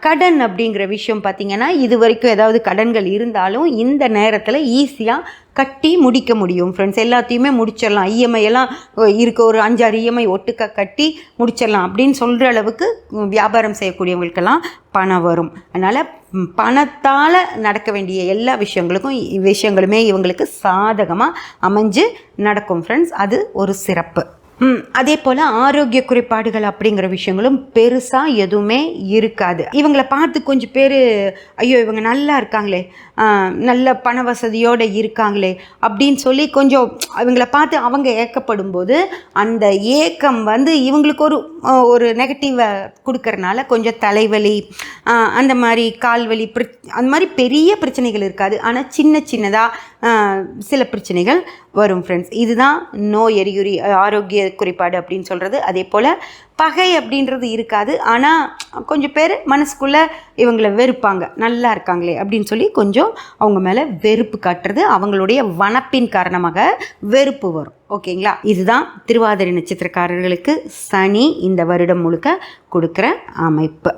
கடன் அப்படிங்கிற விஷயம் பார்த்தீங்கன்னா இது வரைக்கும் ஏதாவது கடன்கள் இருந்தாலும் இந்த நேரத்தில் ஈஸியாக கட்டி முடிக்க முடியும். ஃப்ரெண்ட்ஸ் எல்லாத்தையுமே முடிச்சிடலாம். இஎம்ஐ எல்லாம் இருக்க. ஒரு அஞ்சாறு இஎம்ஐ ஒட்டுக்க கட்டி முடிச்சிடலாம் அப்படின்னு சொல்கிற அளவுக்கு வியாபாரம் செய்யக்கூடியவங்களுக்கெல்லாம் பணம் வரும். அதனால் பணத்தால் நடக்க வேண்டிய எல்லா விஷயங்களுக்கும் இ- விஷயங்களுமே இவங்களுக்கு சாதகமாக அமைஞ்சு நடக்கும் ஃப்ரெண்ட்ஸ் அது ஒரு சிறப்பு. அதே போல் ஆரோக்கிய குறைபாடுகள் அப்படிங்கிற விஷயங்களும் பெருசாக எதுவுமே இருக்காது. இவங்கள பார்த்து கொஞ்சம் பேர் ஐயோ இவங்க நல்லா இருக்காங்களே நல்ல பண வசதியோடு இருக்காங்களே அப்படின்னு சொல்லி கொஞ்சம் இவங்களை பார்த்து அவங்க ஏக்கப்படும் போது அந்த ஏக்கம் வந்து இவங்களுக்கு ஒரு ஒரு நெகட்டிவை கொடுக்கறனால கொஞ்சம் தலைவலி அந்த மாதிரி கால்வலி பிர அந்த மாதிரி பெரிய பிரச்சனைகள் இருக்காது. ஆனால் சின்ன சின்னதாக சில பிரச்சனைகள் வரும் ஃப்ரெண்ட்ஸ் இதுதான் நோய் எரியுரி ஆரோக்கிய குறைபாடு அப்படின்னு சொல்கிறது அதே போல் பகை அப்படின்றது இருக்காது. ஆனால் கொஞ்சம் பேர் மனசுக்குள்ளே இவங்களை வெறுப்பாங்க. நல்லா இருக்காங்களே அப்படின்னு சொல்லி கொஞ்சம் அவங்க மேலே வெறுப்பு காட்டுறது அவங்களுடைய வனப்பின் காரணமாக வெறுப்பு வரும். ஓகேங்களா? இதுதான் திருவாதிரை நட்சத்திரக்காரர்களுக்கு சனி இந்த வருடம் முழுக்க கொடுக்குற அமைப்பு.